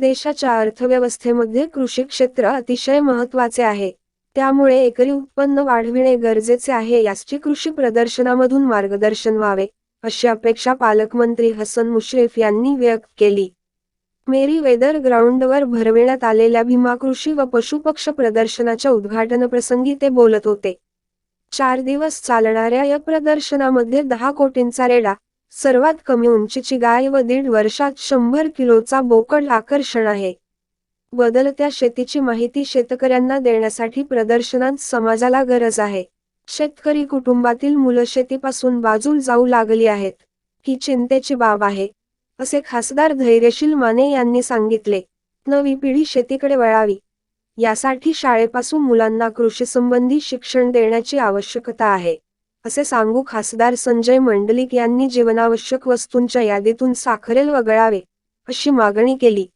देशाच्या अर्थव्यवस्थेमध्ये कृषी क्षेत्र अतिशय महत्त्वाचे आहे. त्यामुळे एकरी उत्पन्न वाढविणे गरजेचे आहे याची कृषी प्रदर्शनामधून मार्गदर्शन व्हावे अशी अपेक्षा पालकमंत्री हसन मुश्रीफ यांनी व्यक्त केली. मेरी वेदर ग्राउंडवर भरविण्यात आलेल्या भीमा कृषी व पशुपक्ष प्रदर्शनाच्या उद्घाटनप्रसंगी ते बोलत होते. चार दिवस चालणाऱ्या या प्रदर्शनामध्ये दहा कोटींचा रेडा सर्वात कमी उंचीची गाय व दीड वर्षात शंभर किलोचा बोकड आकर्षण आहे. बदलत्या शेतीची माहिती शेतकऱ्यांना देण्यासाठी प्रदर्शनात समाजाला गरज आहे. शेतकरी कुटुंबातील मुलं शेतीपासून बाजूल जाऊ लागली आहेत. ही चिंतेची बाब आहे असे खासदार धैर्यशील माने यांनी सांगितले. नवी पिढी शेतीकडे वळावी. यासाठी शाळेपासून मुलांना कृषीसंबंधी शिक्षण देण्याची आवश्यकता आहे. असे सांगू खासदार संजय मंडलिक यांनी जीवनावश्यक वस्तूंच्या यादीतून साखरेल वगळावे अशी मागणी केली.